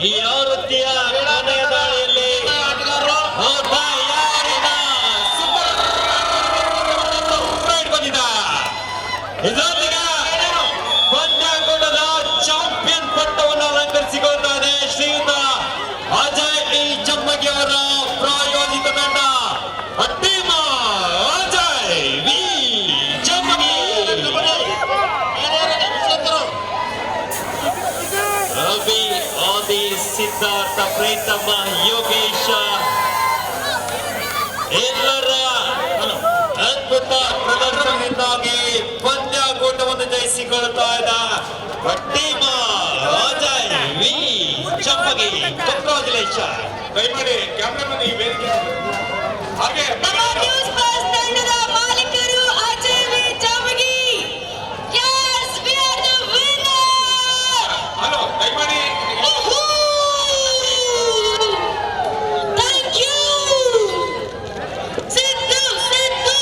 ಈ ಆವೃತ್ತಿಯ ಪ್ರೀತಮ್ಮ ಯೋಗೇಶ. ಎಲ್ಲರ ಅದ್ಭುತ ಪ್ರದರ್ಶನದಿಂದಾಗಿ ಪಂದ್ಯಾಕೂಟವನ್ನು ಜಯಿಸಿಕೊಳ್ತಾ ಇದ್ದ ಟೀಮ ಅಜಯ್ ವಿ ಚಪ್ಪಗಿ. ಕಂಗ್ರಾಚುಲೇಷನ್ ಕ್ಯಾಮ್ರಾಮನ್ ಈ ವೇದಿಕೆ. ಹಾಗೆ ನ್ಯೂಸ್ ಬಸ್ ತಂಡದ ಮಾಲೀಕರು Ajay V Jamagi Yes, we are the winner! Hello ದಯಮಾಡಿ Woohoo! Thank you! Siddu, Siddu!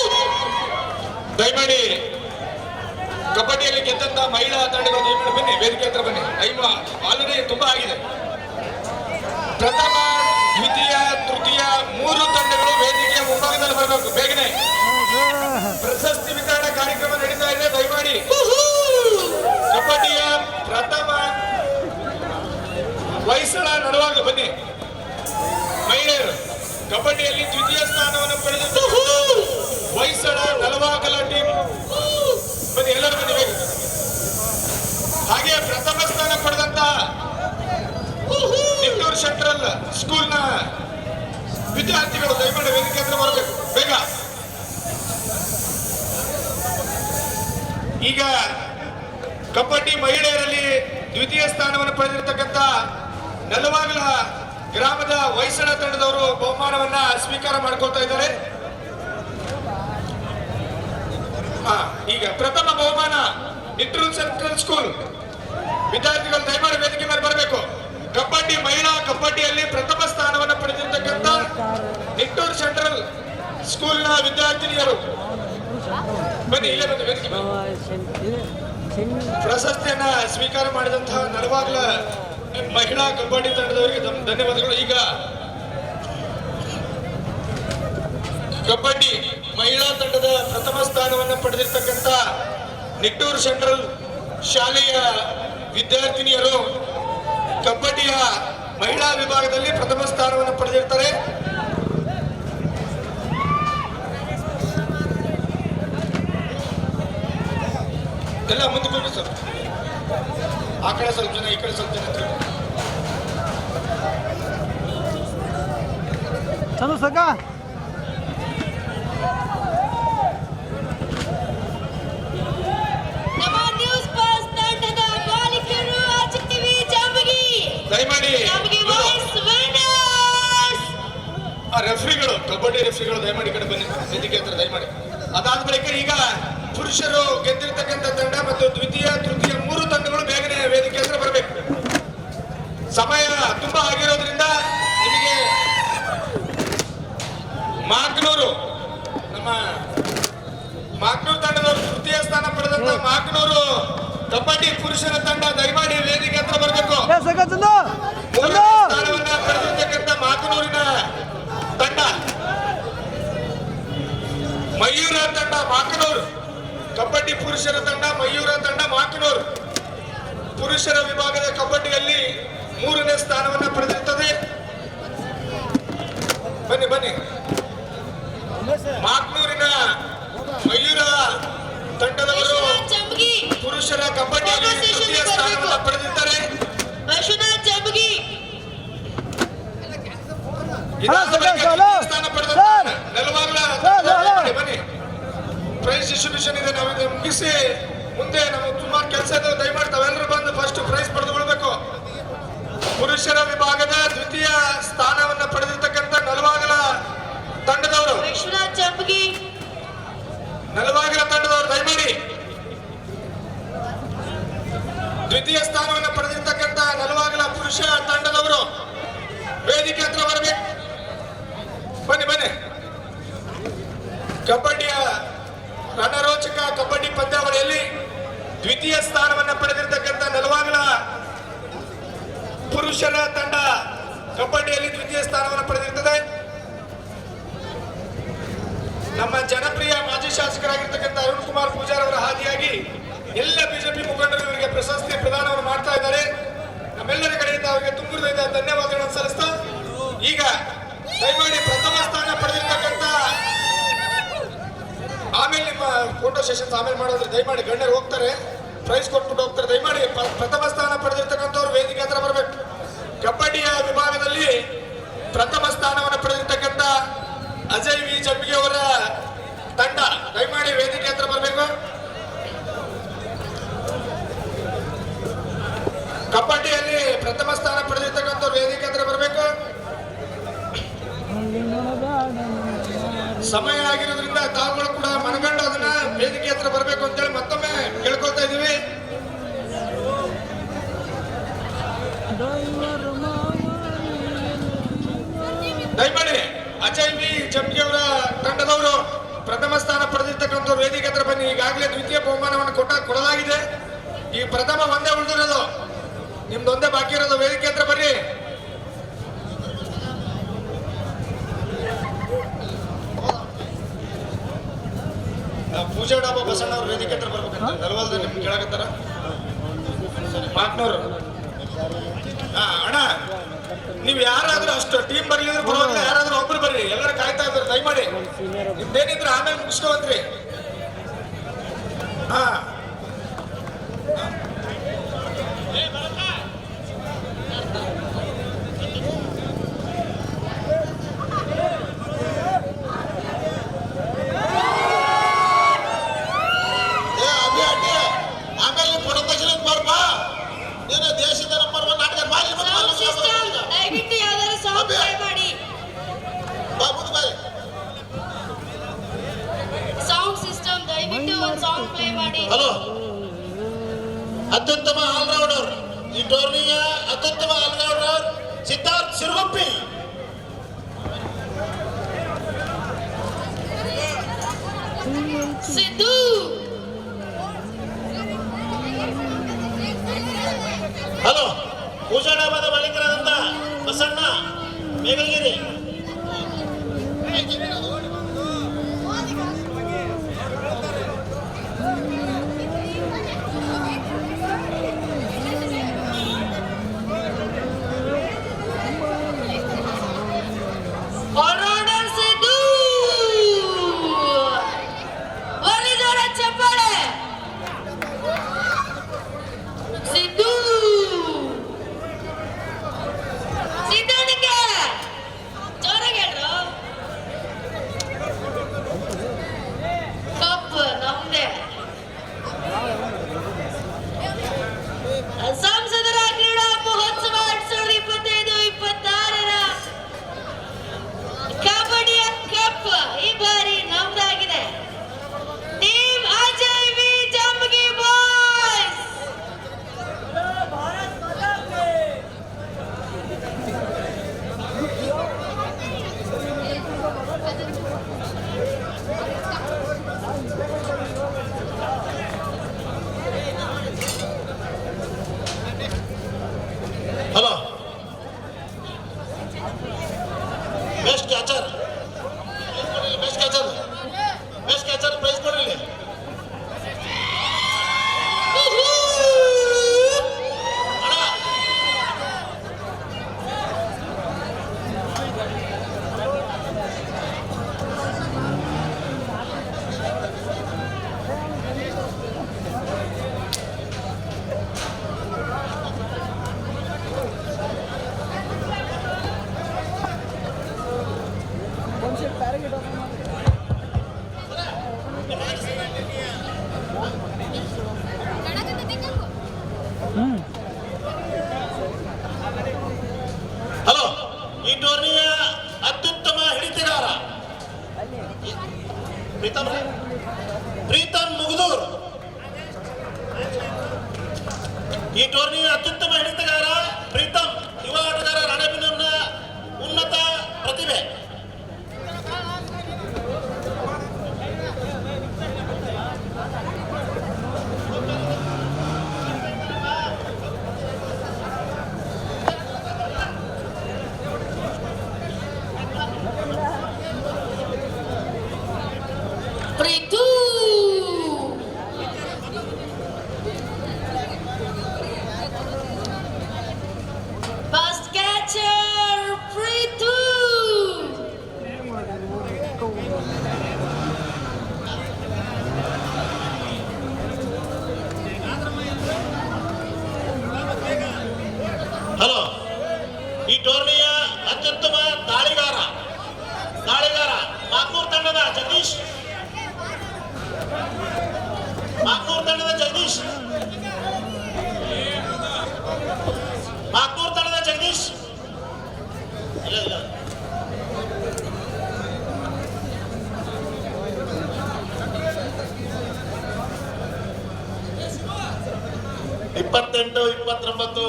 ದಯಮಾಡಿ ಕಬಡ್ಡಿಯಲ್ಲಿ ಗೆದ್ದಂತ ಮಹಿಳಾ ತಂಡಗಳು ದಯಮಾಡಿ ಬನ್ನಿ ವೇದಿಕೆ ಹತ್ರ ಬನ್ನಿ. ಟೈಮ್ ಆಲ್ರೆಡಿ ತುಂಬಾ ಆಗಿದೆ. ಪ್ರಥಮ, ದ್ವಿತೀಯ, ತೃತೀಯ ಮೂರು ತಂಡಗಳು ವೇದಿಕೆಯ ಮುಂಭಾಗದಲ್ಲಿ ಬರಬೇಕು. ಬೇಗನೆ. ಪ್ರಶಸ್ತಿ ವಿತರಣಾ ಕಾರ್ಯಕ್ರಮ ನಡೀತಾ ಇದೆ, ದಯಮಾಡಿ! ಕಬಡ್ಡಿಯ ಪ್ರಥಮ ವಯಸ್ಸಳ ನಡುವಾಗ ಬನ್ನಿ. ಮಹಿಳೆಯರು, ಕಬಡ್ಡಿಯಲ್ಲಿ ದ್ವಿತೀಯ ಸ್ಥಾನವನ್ನು ಪಡೆದಿದ್ದು! ವಯಸ್ಸಳ ನಲವಾಗಲ ಟೀಮ್ ಬನ್ನಿ, ಎಲ್ಲರೂ ಬನ್ನಿ ನಿಟ್ಟೂರು ಸೆಂಟ್ರಲ್ ಸ್ಕೂಲ್ನ ವಿದ್ಯಾರ್ಥಿಗಳು ದಯಮಾಡಿ ವೇದಿಕೆ ಹತ್ರ ಬರಬೇಕು. ಬೇಗ. ಈಗ ಕಬಡ್ಡಿ ಮಹಿಳೆಯರಲ್ಲಿ ದ್ವಿತೀಯ ಸ್ಥಾನವನ್ನು ಪಡೆದಿರತಕ್ಕಂತ ನೆಲವಾಗಲ ಗ್ರಾಮದ ವೈಸಳ ತಂಡದವರು ಬಹುಮಾನವನ್ನ ಸ್ವೀಕಾರ ಮಾಡ್ಕೊಳ್ತಾ ಇದ್ದಾರೆ. ಈಗ ಪ್ರಥಮ ಬಹುಮಾನ ನಿಟ್ಟೂರು ಸೆಂಟ್ರಲ್ ಸ್ಕೂಲ್. ವಿದ್ಯಾರ್ಥಿಗಳು ದಯಮಾಡಿ ವೇದಿಕೆ ಮೇಲೆ ಬರಬೇಕು. ಕಬಡ್ಡಿ ಮಹಿಳಾ ಕಬಡ್ಡಿಯಲ್ಲಿ ಪ್ರಥಮ ಸ್ಥಾನವನ್ನು ಪಡೆದಿರ್ತಕ್ಕಂಥ ನಿಟ್ಟೂರ್ ಸೆಂಟ್ರಲ್ ಸ್ಕೂಲ್ನ ವಿದ್ಯಾರ್ಥಿನಿಯರು. ಬನ್ನಿ, ಇಲ್ಲೇ ಬನ್ನಿ ವೇದಿಕೆ. ಪ್ರಶಸ್ತಿಯನ್ನ ಸ್ವೀಕಾರ ಮಾಡಿದಂತಹ ನಡವಾಗ್ಲ ಮಹಿಳಾ ಕಬಡ್ಡಿ ತಂಡದವರಿಗೆ ಧನ್- ಧನ್ಯವಾದಗಳು. ಈಗ ಕಬಡ್ಡಿ ಮಹಿಳಾ ತಂಡದ ಪ್ರಥಮ ಸ್ಥಾನವನ್ನು ಪಡೆದಿರ್ತಕ್ಕಂಥ ನಿಟ್ಟೂರು ಸೆಂಟ್ರಲ್ ಶಾಲೆಯ ವಿದ್ಯಾರ್ಥಿನಿಯರು ಕಬಡ್ಡಿಯ ಮಹಿಳಾ ವಿಭಾಗದಲ್ಲಿ ಪ್ರಥಮ ಸ್ಥಾನವನ್ನು ಪಡೆದಿರ್ತಾರೆ. ಎಲ್ಲ ಮುಂದೆ ಹೋಗಿ ಸರ್. ಆ ಕಡೆ ಸ್ವಲ್ಪ ಜನ, ಈ ಕಡೆ ಸ್ವಲ್ಪ ಜನ ಚಲೋ ದಯಮಾಡಿ. ಆ ರೆಫ್ರಿಗಳು ಕಬಡ್ಡಿ ರೆಫ್ರಿಗಳು ದಯಮಾಡಿ ಕಡೆ ಬನ್ನಿ. ವೇದಿಕೆ ಹತ್ರ ದಯಮಾಡಿ. ಅದಾದ ಬಳಿಕ ಈಗ ಪುರುಷರು ಗೆದ್ದಿರ್ತಕ್ಕಂಥ ತಂಡ ಮತ್ತು ದ್ವಿತೀಯ ತೃತೀಯ ಮೂರು ತಂಡಗಳು ಬೇಗನೆ ವೇದಿಕೆ ಹತ್ರ ಬರಬೇಕು. ಸಮಯ ತುಂಬಾ ಆಗಿರೋದ್ರಿಂದ ನಿಮಗೆ ಮಾಕ್ನೂರು ನಮ್ಮ ಮಾಕ್ನೂರು ತಂಡದವರು ತೃತೀಯ ಸ್ಥಾನ ಪಡೆದಂತ ಮಾಕ್ನೂರು ಕಬಡ್ಡಿ ಪುರುಷರ ತಂಡ ದಯಮಾಡಿ ವೇದಿಕೆ ಹತ್ರ ಬರಬೇಕು. ಸ್ಥಾನವನ್ನ ಪಡೆದಿರ್ತಕ್ಕಂಥ ಮಾಕನೂರಿನ ತಂಡ. ಮಯೂರ ತಂಡ ಮಾಕನೂರು ಕಬಡ್ಡಿ ಪುರುಷರ ತಂಡ ಮಯೂರ ತಂಡ ಮಾಕನೂರು ಪುರುಷರ ವಿಭಾಗದ ಕಬಡ್ಡಿಯಲ್ಲಿ ಮೂರನೇ ಸ್ಥಾನವನ್ನ ಪಡೆದಿರುತ್ತದೆ ಬನ್ನಿ ಬನ್ನಿ ಮಾಕ್ನೂರಿನ ಮಯೂರ ತಂಡದವರು ವಿಶ್ವನಾಥ್ ಜಾಮಗಿ ಪುರುಷರ ಕಬಡ್ಡಿಯಲ್ಲಿ ತೃತೀಯ ಸ್ಥಾನವನ್ನ ಪಡೆದಿದ್ದಾರೆ ವಿಶ್ವನಾಥ್ ಜಾಮಗಿ ಇದಾದ ಹಲೋ, ಬಳಿಕ ಹಲೋ. ದ್ವಿತೀಯ ಸ್ಥಾನ ಪಡೆದ ಸರ್. ನೆಲವಾಗ್ಲ sir, hello. ಬನ್ನಿ, ಬನ್ನಿ ಪ್ರೈಸ್ ಡಿಸ್ಟ್ರಿಬ್ಯೂಷನ್ ಇದೆ ನಾವು ಇದನ್ನ ಮುಗಿಸಿ ಮುಂದೆ ನಾವು ಸುಮಾರು ಕೆಲಸ ಇದೆ ದಯಮಾಡಿ ತಾವೆಲ್ಲರೂ ಬಂದು ಫಸ್ಟ್ ಪ್ರೈಸ್ ಪಡೆದುಕೊಳ್ಬೇಕು ಪುರುಷರ ವಿಭಾಗದ ದ್ವಿತೀಯ ಸ್ಥಾನವನ್ನ ಪಡೆದಿರ್ತಕ್ಕಂಥ ನಲವಾಗಲ ತಂಡದವರು. ನಲವಾಗಲ ತಂಡದವರು ದಯಮಾಡಿ. ದ್ವಿತೀಯ ಸ್ಥಾನವನ್ನು ಪಡೆದಿರ್ತಕ್ಕಂಥ ನಲವಾಗಲ ಪುರುಷ ತಂಡದವರು ವೇದಿಕೆ ಹತ್ರ ಬರಬೇಕು ಬನ್ನಿ ಬನ್ನಿ ಕಬಡ್ಡಿಯ ರಣರೋಚಕ ಕಬಡ್ಡಿ ಪಂದ್ಯಾವಳಿಯಲ್ಲಿ ದ್ವಿತೀಯ ಸ್ಥಾನವನ್ನು ಪಡೆದಿರ್ತಕ್ಕಂಥ ನೆಲವಾಗಲ. ಪುರುಷರ ತಂಡ ಕಬಡ್ಡಿಯಲ್ಲಿ ದ್ವಿತೀಯ ಸ್ಥಾನವನ್ನು ಪಡೆದಿರ್ತದೆ. ನಮ್ಮ ಜನಪ್ರಿಯ ಮಾಜಿ ಶಾಸಕರಾಗಿರ್ತಕ್ಕಂಥ ಅರುಣ್ ಕುಮಾರ್ ಪೂಜಾರ್ ಅವರ ಹಾದಿಯಾಗಿ ಎಲ್ಲ ಬಿಜೆಪಿ ಮುಖಂಡರು ಇವರಿಗೆ ಪ್ರಶಸ್ತಿ ಪ್ರದಾನವನ್ನು ಮಾಡ್ತಾ ಇದ್ದಾರೆ. ನಮ್ಮೆಲ್ಲರ ಕಡೆಯಿಂದ ಅವರಿಗೆ ತುಂಬಿದ ಧನ್ಯವಾದಗಳನ್ನು ಸಲ್ಲಿಸ್ತಾ ಈಗ ದಯಮಾಡಿ ಪ್ರಥಮ ಸ್ಥಾನ ಪಡೆದಿರ್ತಕ್ಕಂಥ ನಿಮ್ಮ ಫೋಟೋ ಸೆಷನ್ಸ್ ಆಮೇಲೆ ಮಾಡೋದ್ರೆ ದಯಮಾಡಿ ಗಣ್ಯರು ಹೋಗ್ತಾರೆ. ಪ್ರೈಸ್ ಕೊಟ್ಬಿಟ್ಟು ಹೋಗ್ತಾರೆ. ದಯಮಾಡಿ ಪ್ರಥಮ ಸ್ಥಾನ ಪಡೆದಿರ್ತಕ್ಕಂಥವ್ರು ವೇದಿಕೆ ಹತ್ರ ಬರಬೇಕು. ಕಬಡ್ಡಿಯ ವಿಭಾಗದಲ್ಲಿ ಪ್ರಥಮ ಸ್ಥಾನವನ್ನು ಪಡೆದಿರ್ತಕ್ಕಂಥ ಅಜಯ್ ವಿ. ಜಂಬಿಗೆ ಅವರ ತಂಡ. ದಯಮಾಡಿ ವೇದಿಕೆ ಹತ್ರ ಬರಬೇಕು. ಕಬಡ್ಡಿಯಲ್ಲಿ ಪ್ರಥಮ ಸ್ಥಾನ ಪಡೆದಿರ್ತಕ್ಕಂಥವ್ರು ವೇದಿಕೆ ಹತ್ರ ಬರಬೇಕು. ಸಮಯ ಆಗಿರೋದ್ರಿಂದ ತಾವುಗಳು ಕೂಡ ಮನಗಂಡು ಅದನ್ನ ವೇದಿಕೆ ಹತ್ರ ಬರಬೇಕು ಅಂತೇಳಿ ಮತ್ತೊಮ್ಮೆ ಕೇಳ್ಕೊಳ್ತಾ ಇದೀವಿ ದಯಮಾಡಿ, ಅಜಯ್ ವಿ ಜಂಬಿ ಅವರ ತಂಡದವರು ಪ್ರಥಮ ಸ್ಥಾನ ಪಡೆದಿರ್ತಕ್ಕಂಥ ವೇದಿಕೆ ಹತ್ರ ಬನ್ನಿ. ಈಗಾಗಲೇ ದ್ವಿತೀಯ ಬಹುಮಾನವನ್ನು ಕೊಟ್ಟ ಕೊಡಲಾಗಿದೆ. ಈ ಪ್ರಥಮ ಒಂದೇ ಉಳಿದಿರೋದು. ನಿಮ್ದೊಂದೇ ಬಾಕಿ ಇರೋದು ವೇದಿಕೆ ಹತ್ರ ಬರ್ರಿ ಆ, ಪೂಜಾ ಡಾಬಾ ಬಸಣ್ಣ ಅವ್ರ ವೇದಿಕೆ ಹತ್ರ ಬರ್ಬೇಕಂತ ನಲ್ವಲ್ದ ನಿಮ್ಗೆ ಕೇಳಕತ್ತಾರ? ಪಾಟ್ನವ್ರು ಹಾ, ಅಣ್ಣ, ನೀವು ಯಾರಾದ್ರೂ ಅಷ್ಟು ಟೀಮ್ ಬರ್ಲಿದ್ರೆ ಪರವಾಗಿಲ್ಲ, ಯಾರಾದ್ರೂ ಒಬ್ರು ಬರ್ರಿ. ಎಲ್ಲರೂ ಕಾಯ್ತಾ ಇದ್ದಾರೆ, ದಯಮಾಡಿ. ನಿಮ್ದೇನಿದ್ರು ಆಮೇಲೆ ಮುಗಿಸ್ಕೊಂತ್ರಿ ಹಾ. ಡಾಬಾದ ಮಾಲೀಕರಾದಂತ ಬಸಣ್ಣ ಮೇಘಗಿರಿ Lord. ಇಪ್ಪತ್ತೆಂಟು, ಇಪ್ಪತ್ತೊಂಬತ್ತು.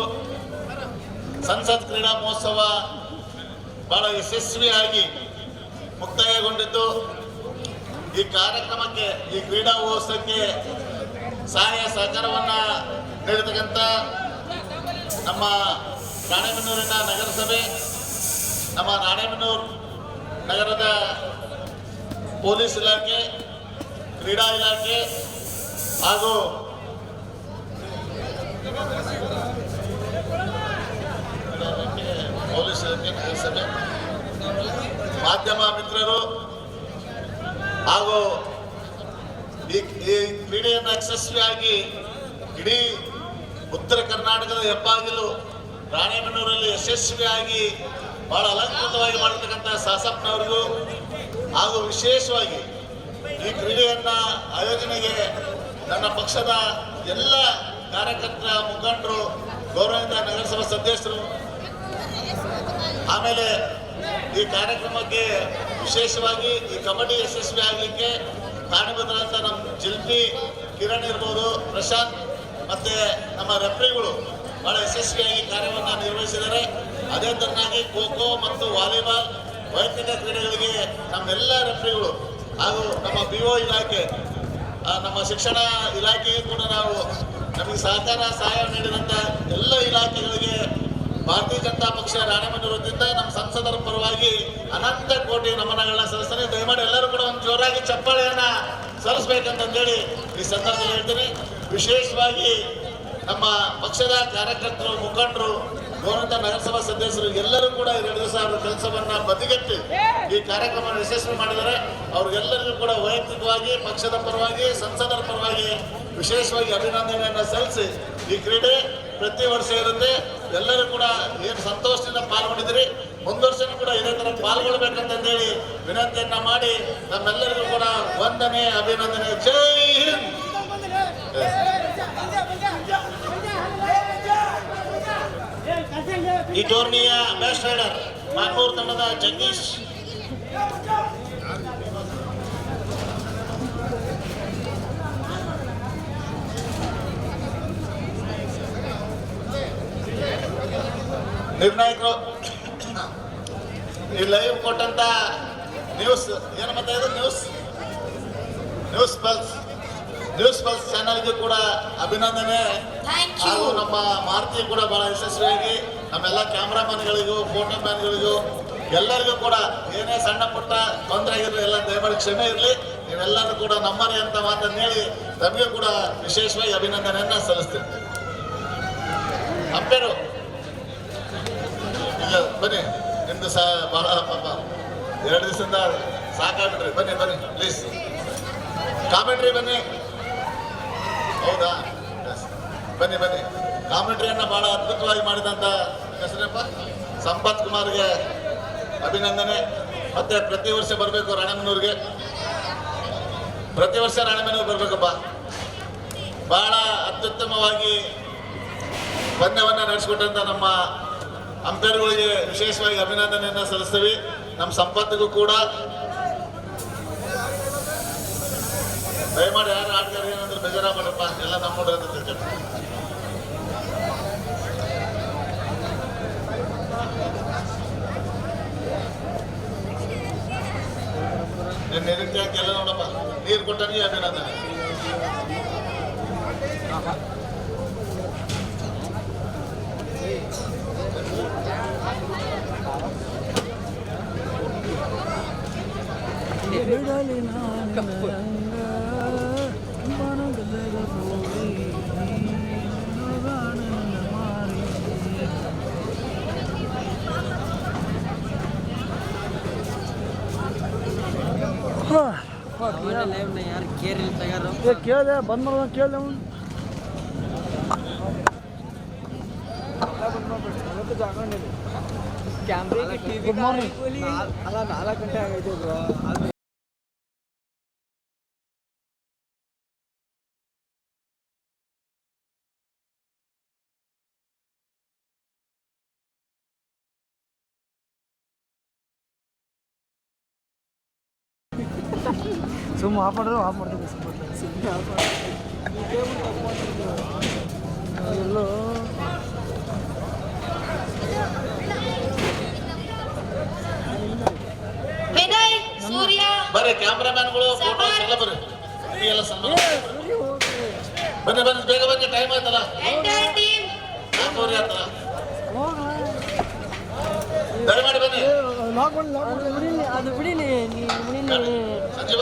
ಸಂಸತ್ ಕ್ರೀಡಾ ಮಹೋತ್ಸವ ಬಹಳ ಯಶಸ್ವಿಯಾಗಿ ಮುಕ್ತಾಯಗೊಂಡಿದ್ದು. ಈ ಕಾರ್ಯಕ್ರಮಕ್ಕೆ, ಈ ಕ್ರೀಡಾ ಮಹೋತ್ಸವಕ್ಕೆ ಸಹಾಯ ಸಹಕಾರವನ್ನು ನೀಡತಕ್ಕಂಥ ನಮ್ಮ ರಾಣೆಬೆನ್ನೂರಿನ ನಗರಸಭೆ, ನಮ್ಮ ರಾಣೆಬೆನ್ನೂರು ನಗರದ ಪೊಲೀಸ್ ಇಲಾಖೆ, ಕ್ರೀಡಾ ಇಲಾಖೆ ಹಾಗೂ ಇಲಾಖೆ ಮಾಧ್ಯಮ ಮಿತ್ರರು ಹಾಗೂ ಈ ಕ್ರೀಡೆಯನ್ನು ಯಶಸ್ವಿಯಾಗಿ ಇಡೀ ಉತ್ತರ ಕರ್ನಾಟಕದ ಹೆಬ್ಬಾಗಿಲು ರಾಣೇಬೆನ್ನೂರಲ್ಲಿ ಯಶಸ್ವಿಯಾಗಿ ಬಹಳ ಅಲಂಕೃತವಾಗಿ ಮಾಡಿರ್ತಕ್ಕಂಥ ಸಾಸಪ್ಪನವರಿಗೂ ಹಾಗೂ ವಿಶೇಷವಾಗಿ ಈ ಕ್ರೀಡೆಯನ್ನ ಆಯೋಜನೆಗೆ ನನ್ನ ಪಕ್ಷದ ಎಲ್ಲ ಕಾರ್ಯಕರ್ತರ ಮುಖಂಡರು ಗೌರವಿತ ನಗರಸಭಾ ಸದಸ್ಯರು ಆಮೇಲೆ ಈ ಕಾರ್ಯಕ್ರಮಕ್ಕೆ ವಿಶೇಷವಾಗಿ ಈ ಕಬಡ್ಡಿ ಯಶಸ್ವಿ ಆಗಲಿಕ್ಕೆ ಕಾರಣಭೂತರಂತ ನಮ್ಮ ಜಿಲ್ಪಿ ಕಿರಣ್ ಇರ್ಬೋದು, ಪ್ರಶಾಂತ್ ಮತ್ತೆ ನಮ್ಮ ರೆಫ್ರಿಗಳು ಬಹಳ ಯಶಸ್ವಿಯಾಗಿ ಕಾರ್ಯವನ್ನು ನಿರ್ವಹಿಸಿದ್ದಾರೆ. ಅದೇ ತರನಾಗಿ ಖೋ ಮತ್ತು ವಾಲಿಬಾಲ್ ವೈಯಕ್ತಿಕ ಕ್ರೀಡೆಗಳಿಗೆ ನಮ್ಮೆಲ್ಲ ರೆಫ್ರಿಗಳು ಹಾಗೂ ನಮ್ಮ ಬಿ ಒ ಇಲಾಖೆ ನಮ್ಮ ಶಿಕ್ಷಣ ಇಲಾಖೆಗೆ ಕೂಡ ನಾವು ನಮಗೆ ಸಹಕಾರ, ಸಹಾಯ ನೀಡಿದಂಥ ಎಲ್ಲ ಇಲಾಖೆಗಳಿಗೆ ಭಾರತೀಯ ಜನತಾ ಪಕ್ಷ ರಾಣೆಬೆನ್ನೂರು ವತಿಯಿಂದ ನಮ್ಮ ಸಂಸದರ ಪರವಾಗಿ ಅನಂತ ಕೋಟಿ ನಮನಗಳನ್ನ ಸಲ್ಲಿಸ್ತಾನೆ ದಯಮಾಡಿ ಎಲ್ಲರೂ ಕೂಡ ಒಂದು ಜೋರಾಗಿ ಚಪ್ಪಾಳೆಯನ್ನ ಸಲ್ಲಿಸ್ಬೇಕಂತಂದೇಳಿ ಈ ಸಂದರ್ಭದಲ್ಲಿ ಹೇಳ್ತೀನಿ. ವಿಶೇಷವಾಗಿ ನಮ್ಮ ಪಕ್ಷದ ಕಾರ್ಯಕರ್ತರು, ಮುಖಂಡರು ಗೌರವಂತ ನಗರಸಭಾ ಸದಸ್ಯರು ಎಲ್ಲರೂ ಕೂಡ ಎರಡು ದಿವಸ ಅವರ ಕೆಲಸವನ್ನ ಬದಿಗೆತ್ತಿ ಈ ಕಾರ್ಯಕ್ರಮ ಯಶಸ್ವಿ ಮಾಡಿದ್ದಾರೆ. ಅವ್ರಿಗೆಲ್ಲರಿಗೂ ಕೂಡ ವೈಯಕ್ತಿಕವಾಗಿ, ಪಕ್ಷದ ಪರವಾಗಿ, ಸಂಸದರ ಪರವಾಗಿ ವಿಶೇಷವಾಗಿ ಅಭಿನಂದನೆಯನ್ನು ಸಲ್ಲಿಸಿ ಈ ಕ್ರೀಡೆ ಪ್ರತಿ ವರ್ಷ ಇರುತ್ತೆ. ಎಲ್ಲರೂ ಕೂಡ ಏನು ಸಂತೋಷದಿಂದ ಪಾಲ್ಗೊಂಡಿದ್ದೀರಿ. ಮುಂದುವರ್ಷನೂ ಕೂಡ ಇದೇ ಥರ ಪಾಲ್ಗೊಳ್ಬೇಕಂತಂದೇಳಿ ವಿನಂತಿಯನ್ನ ಮಾಡಿ ನಮ್ಮೆಲ್ಲರಿಗೂ ಕೂಡ ವಂದನೆ, ಅಭಿನಂದನೆ. ಜೈ ಹಿಂದ್! ಈ ಟೂರ್ನಿಯ ಬೆಸ್ಟ್ ರೈಡರ್ ತಂಡದ ಜಗದೀಶ್ ನಿರ್ಣಾಯಕರು ಈ ಲೈವ್ ಕೊಟ್ಟಂತ ನ್ಯೂಸ್ ಏನು ಮತ್ತೆ ಇದು news news pulse news pulse ಚಾನಲ್ಗೆ ಕೂಡ ಅಭಿನಂದನೆ. ಹಾಗೂ ನಮ್ಮ ಮಾರುತಿ ಕೂಡ ಬಹಳ ಯಶಸ್ವಿಯಾಗಿ ನಮ್ಮೆಲ್ಲ ಕ್ಯಾಮ್ರಾಮನ್ಗಳಿಗೂ ಫೋಟೋ ಮ್ಯಾನ್ಗಳಿಗೂ ಎಲ್ಲರಿಗೂ ಕೂಡ ಏನೇ ಸಣ್ಣ ಪುಟ್ಟ ತೊಂದರೆ ಆಗಿರಲಿ ಎಲ್ಲ ದಯಮಾಡಿ ಕ್ಷಮೆ ಇರಲಿ. ನೀವೆಲ್ಲರೂ ಕೂಡ ನಮ್ಮನೆ ಅಂತ ಮಾತನ್ನು ಹೇಳಿ ನಮಗೆ ಕೂಡ ವಿಶೇಷವಾಗಿ ಅಭಿನಂದನೆಯನ್ನ ಸಲ್ಲಿಸ್ತೀನಿ. ಅಪ್ಪೇರು ಬನ್ನಿ, ನಿಮ್ದು ಸಹ ಬಹಳ ಪಾಪ. ಎರಡು ದಿವಸದಿಂದ ಸಾಕಾಗ್ಬಿಟ್ರಿ. ಬನ್ನಿ ಬನ್ನಿ ಪ್ಲೀಸ್ ಕಾಮೆಂಟ್ರಿ ಬನ್ನಿ. ಹೌದಾ. ಬನ್ನಿ ಬನ್ನಿ. ಕಾಮೆಂಟ್ರಿಯನ್ನು ಬಹಳ ಅದ್ಭುತವಾಗಿ ಮಾಡಿದಂಥ ಹೆಸರಪ್ಪ ಸಂಪತ್ ಕುಮಾರ್ಗೆ ಅಭಿನಂದನೆ. ಮತ್ತೆ ಪ್ರತಿ ವರ್ಷ ಬರಬೇಕು ರಾಣೆಮನೂರಿಗೆ. ಪ್ರತಿ ವರ್ಷ ರಾಣೆಮನೂರು ಬರಬೇಕಪ್ಪ. ಬಹಳ ಅತ್ಯುತ್ತಮವಾಗಿ ಪಂದ್ಯವನ್ನ ನಡೆಸಿಕೊಟ್ಟಂತ ನಮ್ಮ ಅಂಪೈರ್ಗಳಿಗೆ ವಿಶೇಷವಾಗಿ ಅಭಿನಂದನೆಯನ್ನು ಸಲ್ಲಿಸ್ತೀವಿ. ನಮ್ಮ ಸಂಪತ್ತಿಗೂ ಕೂಡ. ದಯಮಾಡಿ ಯಾರು ಆಡ್ತಾರೆ ಏನಂದ್ರೆ ಬೇಜಾರ ಮಾಡಪ್ಪ ಎಲ್ಲ ನಮ್ಮ ಅಂತ ಎಲ್ಲ ನೋಡಪ್ಪ. ನೀರು ಕೊಟ್ಟನಿಗೆ ಅಭಿನಂದನೆ. ಕೇಳಿದೆ ಬಂದ ಮೇಲೆ ಕೇಳಿದೆ ಅವನು ಗುಡ್ ಮಾರ್ನಿಂಗ್ ಅಲ್ಲ ನಾಲ್ಕು ಗಂಟೆ ಆಗೈತೆ ಬ್ರೋ ಸುಮ್ಮ ಆಫ್ ಮಾಡಿದ್ರು ಆಫ್ ಮಾಡ್ತೀವಿ ಸುಮ್ಮನೆ ಆಫ್ ಎಲ್ಲೋ ಬರ್ರಿ ಕ್ಯಾಮ್ರಾಮ್ಯಾನ್ಗಳು ಫೋಟೋಸ್ ಎಲ್ಲ ಬರ್ರಿ. ಎಲ್ಲ ಸನ್ಮಾನ ಬನ್ನಿ ಬನ್ನಿ ಬೇಗ ಬನ್ನಿ ಟೈಮ್ ಆಯ್ತಲ್ಲ? ನಾಲ್ಕೂವರೆ ಆಯ್ತಲ್ಲ? ದಯಮಾಡಿ ಬನ್ನಿ. ಲಾಕ್ ಮಾಡಿ ಲಾಕ್ ಮಾಡಿ. ಬಿಡಿಲಿ ಅದು ಬಿಡಿಲಿ ನೀವು ಬಿಡಿಲಿ ಸಂಜೀವ?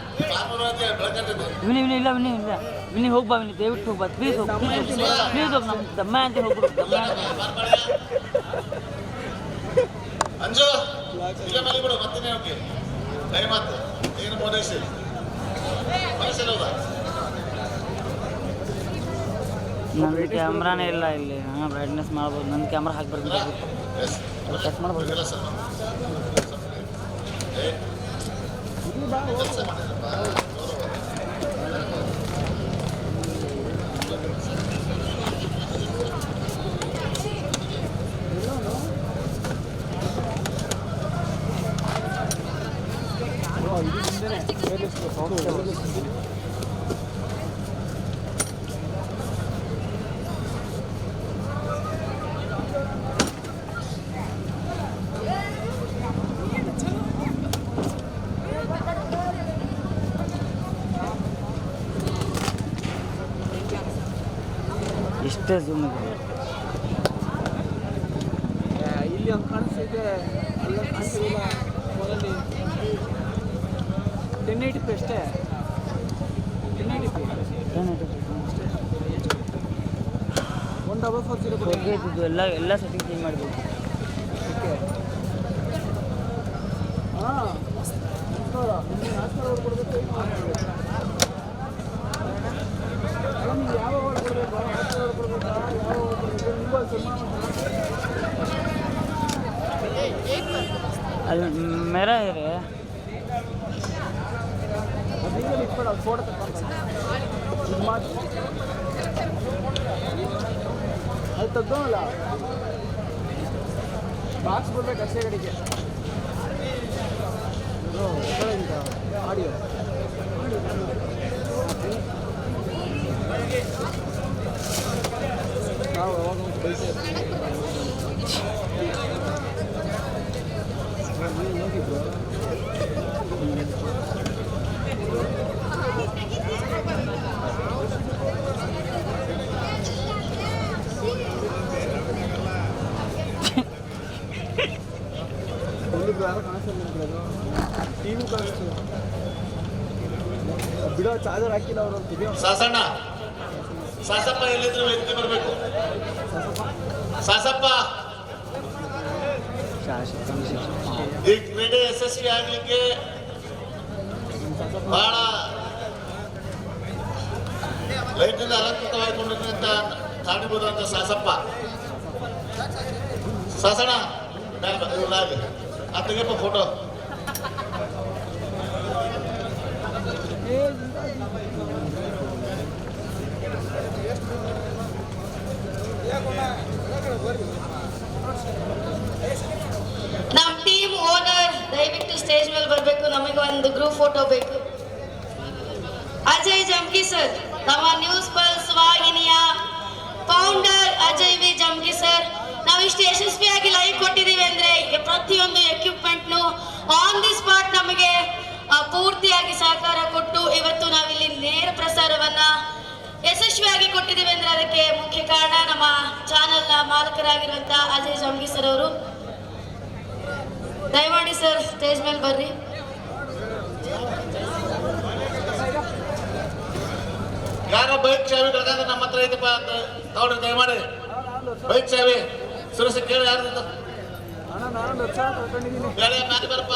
ವಿನಿ ವಿನಿ ಇಲ್ಲ ವಿನಿ ಇಲ್ಲ. ವಿನಿ ಹೋಗ್ಬಾ ವಿನಿ ದಯವಿಟ್ಟು ಹೋಗ್ಬಾ ಪ್ಲೀಸ್ ಹೋಗಿ ಪ್ಲೀಸ್ ಹೋಗಿ ನಮ್ಮ ದಮ್ಮ ಅಂತ ಹೋಗ್ಬಿಡು ದಮ್ಮ ಅಂಜು ಓಕೆ ಕೈ ಏನು ಮೋನೇಶ್ ಮನಸ್ಸಲ್ಲಿ ಹೌದಾ ನನ್ನ ಕ್ಯಾಮ್ರಾನೇ ಇಲ್ಲ ಇಲ್ಲಿ. ಹಾಂ ಬ್ರೈಟ್ನೆಸ್ ಮಾಡ್ಬೋದು. ನನ್ನ ಕ್ಯಾಮ್ರಾ ಹಾಕ್ಬಾರ್ದು ಚೆಕ್ ಮಾಡ್ಬೋದು. ಇಲ್ಲ ಸರ್ ಜೂಮ್ ಇದೆ ಇಲ್ಲಿ ಒಂದು ಅಲ್ಲ ಕಾಣಿಸ್ತಿಲ್ಲ ಫೋನಲ್ಲಿ. ಟೆನ್ ಏಯ್ಟಿ ಪಿ ಅಷ್ಟೇ. Ten eighty P one double four zero ಎಲ್ಲ ಎಲ್ಲ ಸೆಟ್ಟಿಂಗ್ ಚೇಂಜ್ ಮಾಡಬೇಕು. ಓಕೆ ಹಾಂ ಕೊಡಬೇಕು ಅಲ್ಲ ನೀವು ಯಾವ ಓಡ್ ಕೊಡಬೇಕು ನಮಸ್ಕಾರ ಕೊಡಬೇಕಾ ಯಾವ ಓಡ್ ಕೊಡಬೇಕು ನಿಮ್ಗೆ ಸನ್ಮಾನ ಅಲ್ಲಿ ಮೇರ ಇದೆ ಅದೀಗ ಇಟ್ಬೇಡ ಫೋಟೋ ತಗೊಂಡು ಇದು ಮಾಡಿ ಅದು ತೆಗ್ದೋನಲ್ಲ ಬಾಕ್ಸ್ ಬಿಡ್ಬೇಕು ಅಷ್ಟೇ ಕಡೆಗೆ ಆಡಿಯೋ ನಾವು ಅವಾಗ ಒಂದು ಬೈತೇವೆ ಹೋಗಿದ್ದು ಎಲ್ಲಿ ಯಾರು ಕಾಣಿಸಲ್ಲ ಟಿ ವಿ ಕಾಣಿಸ್ತು ಬಿಡೋ ಚಾರ್ಜರ್ ಹಾಕಿಲ್ಲ ಅವರು ಸಾಸಣ್ಣ, ಸಾಸಪ್ಪ ಎಲ್ಲಿದ್ರು ಎತ್ತಿ ಬರಬೇಕು. ಸಾಸಪ್ಪ. ಈ ಕ್ರೀಡೆ ಯಶಸ್ವಿ ಆಗ್ಲಿಕ್ಕೆ ಬಹಳ ಲೈಟ್ನಿಂದ ಅಲಂಕೃತವಾಗಿಕೊಂಡಿರುವಂತ ಕಾಣಿಬಹುದಂತ ಸಾಸಪ್ಪ. ಸಾಸಣ್ಣ ಮ್ಯಾಲ್ ಬಾ, ಇವ್ರು ಮ್ಯಾಲ್. ಆ ತೆಗಿಯಪ್ಪ ಫೋಟೋ ನಮ್ಮ ಟೀಮ್ ಓನರ್ ದಯವಿಟ್ಟು ಸ್ಟೇಜ್ ಮೇಲೆ ಬರಬೇಕು ನಮಗೆ ಒಂದು ಗ್ರೂಪ್ ಫೋಟೋ ಬೇಕು ಅಜಯ್ ಜಮ್ಕಿ ಸರ್ ನಮ್ಮ ನ್ಯೂಸ್ ಪಲ್ಸ್ ವಾಹಿನಿಯ founder Ajay V Jamkhi sir ನಾವು ಇಷ್ಟು ಯಶಸ್ವಿಯಾಗಿ ಲೈವ್ ಕೊಟ್ಟಿದ್ದೀವಿ ಅಂದ್ರೆ ಪ್ರತಿಯೊಂದು ಎಕ್ವಿಪ್ಮೆಂಟ್ನು ಆನ್ ದಿ ಸ್ಪಾಟ್ ನಮಗೆ ಪೂರ್ತಿಯಾಗಿ ಸಹಕಾರ ಕೊಟ್ಟು ಇವತ್ತು ನಾವಿಲ್ಲಿ ನೇರ ಪ್ರಸಾರವನ್ನ ಯಶಸ್ವಿಯಾಗಿ ಕೊಟ್ಟಿದ್ದೀವಿ ಅಂದ್ರೆ ಅದಕ್ಕೆ ಮುಖ್ಯ ಕಾರಣ ನಮ್ಮ ಚಾನೆಲ್ನ ಮಾಲಕರಾಗಿರುವಂತ ಅಜಯ್ ಜಂಗಿ ಸರ್ ಅವರು. ದಯಮಾಡಿ ಸರ್ ಸ್ಟೇಜ್ ಮೇಲೆ ಬರ್ರಿ. ಯಾರ ಬೈಕ್ ಚಾವಿ ನಮ್ಮ ಹತ್ರ ಐತಪ್ಪ ಅಂತ. ನೋಡ್ರಿ ಬೈಕ್ ಚಾವಿ. ಸುರಸ ಕೇಳಿ ಯಾರು ಬರಪ್ಪ.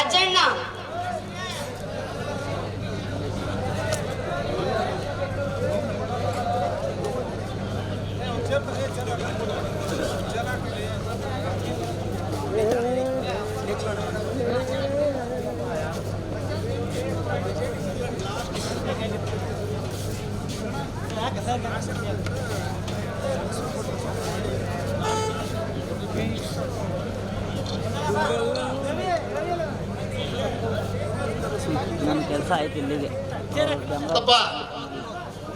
ಅಜ್ಜಣ್ಣ. ನನ್ನ ಕೆಲಸ ಆಯ್ತು ಇಲ್ಲಿಗೆ.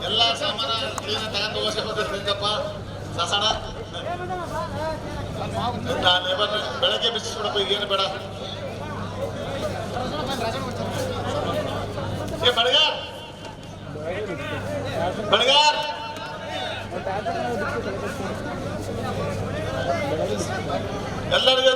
ಎಲ್ಲ ತಗೊಂಡು ಹೋಗಪ್ಪ ಸಸಣ. ಬೆಳಗ್ಗೆ ಬಿಸಿಬಿಡಪ್ಪ ಈಗೇನು ಬೇಡ. ಏ ಎಲ್ಲರಿಗೂ